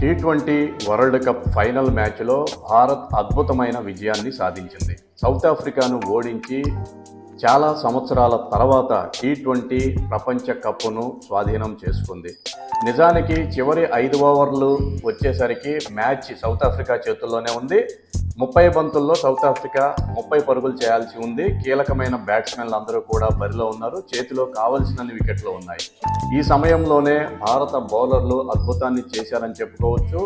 T twenty world cup final మ్యాచ్లో భారత్ అద్భుతమైన విజయాన్ని సాధించింది. సౌత్ ఆఫ్రికాను ఓడించి చాలా సంవత్సరాల తర్వాత టీ ట్వంటీ ప్రపంచ కప్ను స్వాధీనం చేసుకుంది. నిజానికి చివరి ఐదు ఓవర్లు వచ్చేసరికి మ్యాచ్ సౌత్ ఆఫ్రికా చేతుల్లోనే ఉంది. ముప్పై బంతుల్లో సౌత్ ఆఫ్రికా ముప్పై పరుగులు చేయాల్సి ఉంది. కీలకమైన బ్యాట్స్మెన్లు అందరూ కూడా బరిలో ఉన్నారు. చేతిలో కావలసినన్ని వికెట్లు ఉన్నాయి. ఈ సమయంలోనే భారత బౌలర్లు అద్భుతాన్ని చేశారని చెప్పుకోవచ్చు.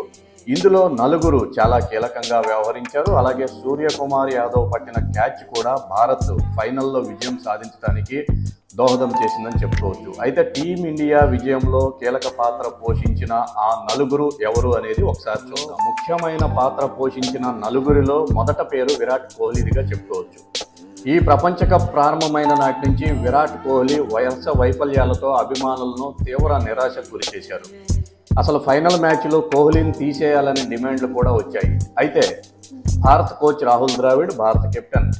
ఇందులో నలుగురు చాలా కీలకంగా వ్యవహరించారు. అలాగే సూర్యకుమార్ యాదవ్ పట్టిన క్యాచ్ కూడా భారత్ ఫైనల్లో విజయం సాధించడానికి దోహదం చేసిందని చెప్పుకోవచ్చు. అయితే టీమిండియా విజయంలో కీలక పాత్ర పోషించిన ఆ నలుగురు ఎవరు అనేది ఒకసారి చూద్దాం. ముఖ్యమైన పాత్ర పోషించిన నలుగురిలో మొదట పేరు విరాట్ కోహ్లీదిగా చెప్పుకోవచ్చు. ఈ ప్రపంచ కప్ ప్రారంభమైన నాటి నుంచి విరాట్ కోహ్లీ వయస్స వైఫల్యాలతో అభిమానులను తీవ్ర నిరాశకు గురి చేశారు అసలు ఫైనల్ మ్యాచ్లో కోహ్లీని తీసేయాలనే డిమాండ్లు కూడా వచ్చాయి. అయితే భారత కోచ్ రాహుల్ ద్రావిడ్ భారత కెప్టెన్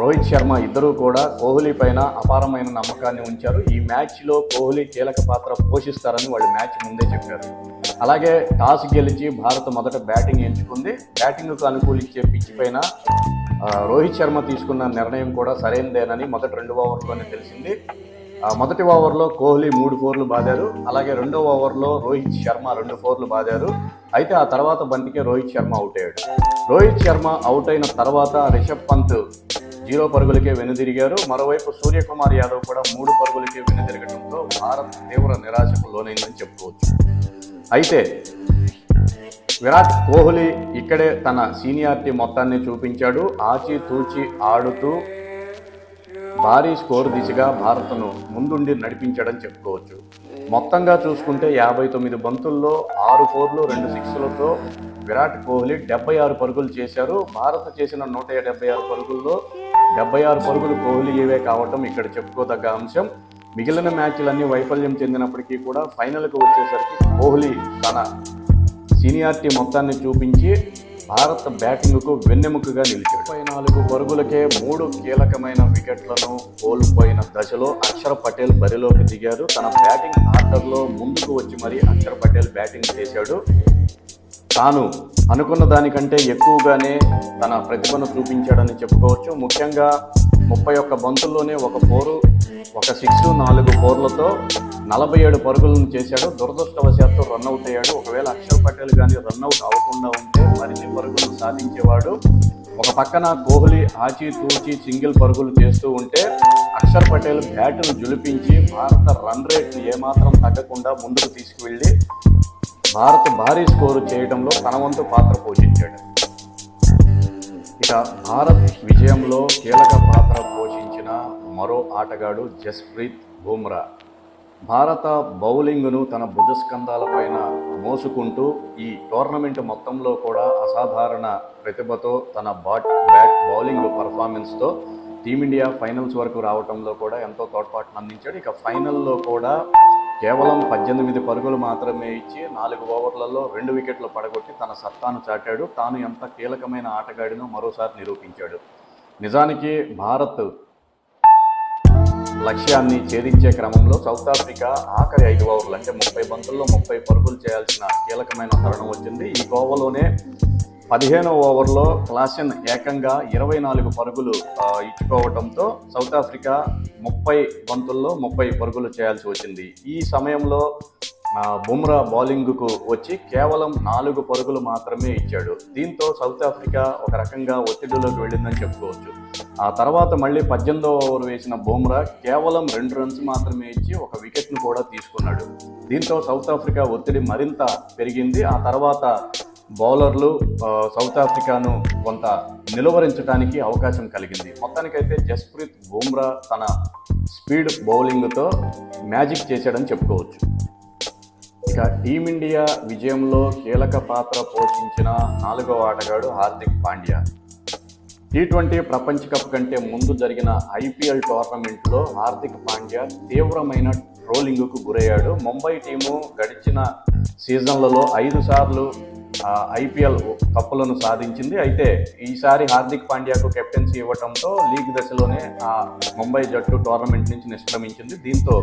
రోహిత్ శర్మ ఇద్దరూ కూడా కోహ్లీ పైన అపారమైన నమ్మకాన్ని ఉంచారు. ఈ మ్యాచ్లో కోహ్లీ కీలక పాత్ర పోషిస్తారని వాళ్ళు మ్యాచ్ ముందే చెప్పారు. అలాగే టాస్ గెలిచి భారత్ మొదట బ్యాటింగ్ ఎంచుకుంది. బ్యాటింగ్కు అనుకూలించే పిచ్ పైన రోహిత్ శర్మ తీసుకున్న నిర్ణయం కూడా సరైనదేనని మొదటి రెండు ఓవర్లోనే తెలిసింది. మొదటి ఓవర్లో కోహ్లీ మూడు ఫోర్లు బాదారు. అలాగే రెండో ఓవర్లో రోహిత్ శర్మ రెండు ఫోర్లు బాదారు. అయితే ఆ తర్వాత బంతికే రోహిత్ శర్మ అవుట్ అయ్యాడు. రోహిత్ శర్మ అవుట్ అయిన తర్వాత రిషబ్ పంత్ జీరో పరుగులకే వెనుదిరిగారు. మరోవైపు సూర్యకుమార్ యాదవ్ కూడా మూడు పరుగులకే వెనుదిరగడంతో భారత్ తీవ్ర నిరాశకు లోనైందని చెప్పుకోవచ్చు. అయితే విరాట్ కోహ్లీ ఇక్కడే తన సీనియారిటీ మొత్తాన్ని చూపించాడు. ఆచి తూచి ఆడుతూ భారీ స్కోర్ దిశగా భారత్ను ముందుండి నడిపించాడని చెప్పుకోవచ్చు. మొత్తంగా చూసుకుంటే యాభై తొమ్మిది బంతుల్లో ఆరు ఫోర్లు రెండు సిక్స్లతో విరాట్ కోహ్లీ డెబ్బై ఆరు పరుగులు చేశారు. భారత్ చేసిన నూట డెబ్బై ఆరు పరుగుల్లో డెబ్బై ఆరు పరుగులు కోహ్లీ ఇవే కావటం ఇక్కడ చెప్పుకోదగ్గ అంశం. మిగిలిన మ్యాచ్లన్నీ వైఫల్యం చెందినప్పటికీ కూడా ఫైనల్కు వచ్చేసరికి కోహ్లీ తన సీనియారిటీ మొత్తాన్ని చూపించి భారత బ్యాటింగ్కు వెన్నెముకగా నిలిచాడు. ముప్పై నాలుగు పరుగులకే మూడు కీలకమైన వికెట్లను కోల్పోయిన దశలో అక్షర్ పటేల్ బరిలోకి దిగారు తన బ్యాటింగ్ ఆర్డర్లో ముందుకు వచ్చి మరీ అక్షర్ పటేల్ బ్యాటింగ్ చేశాడు. తాను అనుకున్న దానికంటే ఎక్కువగానే తన ప్రతిభను చూపించాడని చెప్పుకోవచ్చు. ముఖ్యంగా ముప్పై ఒక్క బంతుల్లోనే ఒక ఫోరు ఒక సిక్స్ నాలుగు ఫోర్లతో నలభై ఏడు పరుగులను చేశాడు. దురదృష్టవశాత్తు రన్అట్ అయ్యాడు. ఒకవేళ అక్షర్ పటేల్ కానీ రన్అట్ అవ్వకుండా ఉంటే మరిన్ని పరుగులు సాధించేవాడు. ఒక పక్కన కోహ్లీ ఆచి తూచి సింగిల్ పరుగులు చేస్తూ ఉంటే అక్షర్ పటేల్ బ్యాటును జులిపించి భారత రన్ రేట్ని ఏమాత్రం తగ్గకుండా ముందుకు తీసుకువెళ్ళి భారత్ భారీ స్కోరు చేయడంలో తన వంతు పాత్ర పోషించాడు. ఇక భారత్ విజయంలో కీలక పాత్ర పోషించిన మరో ఆటగాడు జస్ప్రీత్ బుమ్రా. భారత బౌలింగ్ను తన భుజస్కంధాలపైన మోసుకుంటూ ఈ టోర్నమెంట్ మొత్తంలో కూడా అసాధారణ ప్రతిభతో తన బాట్ బ్యాట్ బౌలింగ్ పర్ఫార్మెన్స్తో టీమిండియా ఫైనల్స్ వరకు రావడంలో కూడా ఎంతో తోడ్పాటును అందించాడు. ఇక ఫైనల్లో కూడా కేవలం పద్దెనిమిది పరుగులు మాత్రమే ఇచ్చి నాలుగు ఓవర్లలో రెండు వికెట్లు పడగొట్టి తన సత్తాను చాటాడు. తాను ఎంత కీలకమైన ఆటగాడినో మరోసారి నిరూపించాడు. నిజానికి భారత్ లక్ష్యాన్ని ఛేదించే క్రమంలో సౌత్ ఆఫ్రికా ఆఖరి ఐదు ఓవర్లు అంటే ముప్పై బంతుల్లో ముప్పై పరుగులు చేయాల్సిన కీలకమైన తరుణం వచ్చింది. ఈ గోవలోనే పదిహేనవ ఓవర్లో క్లాసెన్ ఏకంగా ఇరవై నాలుగు పరుగులు ఇచ్చుకోవడంతో సౌత్ ఆఫ్రికా ముప్పై బంతుల్లో ముప్పై పరుగులు చేయాల్సి వచ్చింది. ఈ సమయంలో బుమ్రా బౌలింగ్కు వచ్చి కేవలం నాలుగు పరుగులు మాత్రమే ఇచ్చాడు. దీంతో సౌత్ ఆఫ్రికా ఒక రకంగా ఒత్తిడిలోకి వెళ్ళిందని చెప్పుకోవచ్చు. ఆ తర్వాత మళ్ళీ పద్దెనిమిదో ఓవర్ వేసిన బుమ్రా కేవలం రెండు రన్స్ మాత్రమే ఇచ్చి ఒక వికెట్ను కూడా తీసుకున్నాడు. దీంతో సౌత్ ఆఫ్రికా ఒత్తిడి మరింత పెరిగింది. ఆ తర్వాత బౌలర్లు సౌత్ ఆఫ్రికాను కొంత నిలువరించడానికి అవకాశం కలిగింది. మొత్తానికైతే జస్ప్రీత్ బుమ్రా తన స్పీడ్ బౌలింగ్తో మ్యాజిక్ చేశాడని చెప్పుకోవచ్చు. ఇక టీమిండియా విజయంలో కీలక పాత్ర పోషించిన నాలుగవ ఆటగాడు హార్దిక్ పాండ్యా. టీ ట్వంటీ ప్రపంచ కప్ కంటే ముందు జరిగిన ఐపీఎల్ టోర్నమెంట్లో హార్దిక్ పాండ్యా తీవ్రమైన ట్రోలింగ్కు గురయ్యాడు. ముంబై టీము గడిచిన సీజన్లలో ఐదు సార్లు ఐపీఎల్ కప్పులను సాధించింది. అయితే ఈసారి హార్దిక్ పాండ్యాకు కెప్టెన్సీ ఇవ్వడంతో లీగ్ దశలోనే ఆ ముంబై జట్టు టోర్నమెంట్ నుంచి నిష్క్రమించింది. దీంతో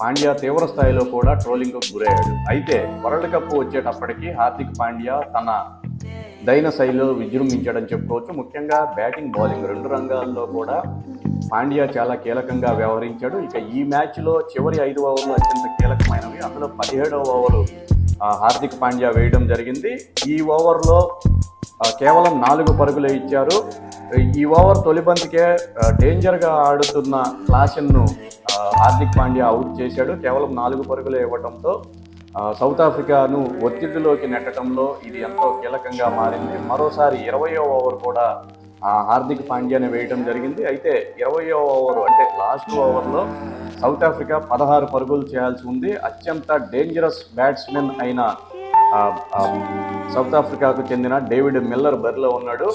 పాండ్యా తీవ్ర స్థాయిలో కూడా ట్రోలింగ్కు గురయ్యాడు. అయితే వరల్డ్ కప్ వచ్చేటప్పటికి హార్దిక్ పాండ్యా తన దైన శైలిలో విజృంభించాడని చెప్పుకోవచ్చు. ముఖ్యంగా బ్యాటింగ్ బౌలింగ్ రెండు రంగాల్లో కూడా పాండ్యా చాలా కీలకంగా వ్యవహరించాడు. ఇక ఈ మ్యాచ్లో చివరి ఐదు ఓవర్లు అత్యంత కీలకమైనవి. అందులో పదిహేడవ ఓవర్లు హార్దిక్ పాండ్యా వేయడం జరిగింది. ఈ ఓవర్లో కేవలం నాలుగు పరుగులే ఇచ్చారు. ఈ ఓవర్ తొలి బంతికే డేంజర్గా ఆడుతున్న క్లాసెన్ను హార్దిక్ పాండ్యా అవుట్ చేశాడు. కేవలం నాలుగు పరుగులే ఇవ్వడంతో సౌత్ ఆఫ్రికాను ఒత్తిడిలోకి నెట్టడంలో ఇది ఎంతో కీలకంగా మారింది. మరోసారి ఇరవయో ఓవర్ కూడా హార్దిక్ పాండ్యాని వేయడం జరిగింది. అయితే ఇరవయో ఓవర్ అంటే లాస్ట్ ఓవర్లో సౌత్ ఆఫ్రికా పదహారు పరుగులు చేయాల్సి ఉంది. అత్యంత డేంజరస్ బ్యాట్స్మెన్ అయిన సౌత్ ఆఫ్రికాకు చెందిన డేవిడ్ మిల్లర్ బరిలో ఉన్నాడు.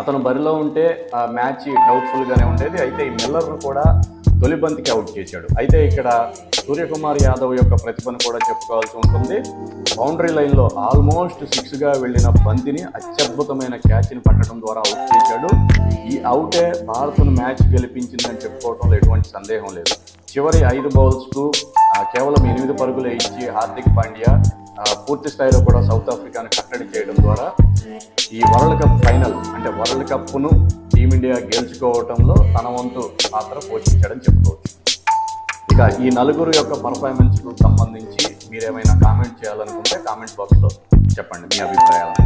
అతను బరిలో ఉంటే ఆ మ్యాచ్ డౌట్ఫుల్గానే ఉండేది. అయితే ఈ మిల్లర్ను కూడా తొలి బంతికి అవుట్ చేశాడు. అయితే ఇక్కడ సూర్యకుమార్ యాదవ్ యొక్క ప్రతిభను కూడా చెప్పుకోవాల్సి ఉంటుంది. బౌండరీ లైన్లో ఆల్మోస్ట్ సిక్స్గా వెళ్ళిన బంతిని అత్యద్భుతమైన క్యాచ్ని పట్టడం ద్వారా అవుట్ చేశాడు. ఈ అవుటే భారత్ను మ్యాచ్ గెలిపించిందని చెప్పుకోవడంలో ఎటువంటి సందేహం లేదు. చివరి ఐదు బౌల్స్కు కేవలం ఎనిమిది పరుగులు ఇచ్చి హార్దిక్ పాండ్యా పూర్తి స్థాయిలో కూడా సౌత్ ఆఫ్రికాను కట్టడి చేయడం ద్వారా ఈ వరల్డ్ కప్ ఫైనల్ అంటే వరల్డ్ కప్ను టీమిండియా గెలుచుకోవడంలో తన వంతు పాత్ర పోషించాడని చెప్పుకోవచ్చు. ఇక ఈ నలుగురు యొక్క పర్ఫార్మెన్స్కు సంబంధించి మీరేమైనా కామెంట్ చేయాలనుకుంటే కామెంట్ బాక్స్లో చెప్పండి మీ అభిప్రాయాలను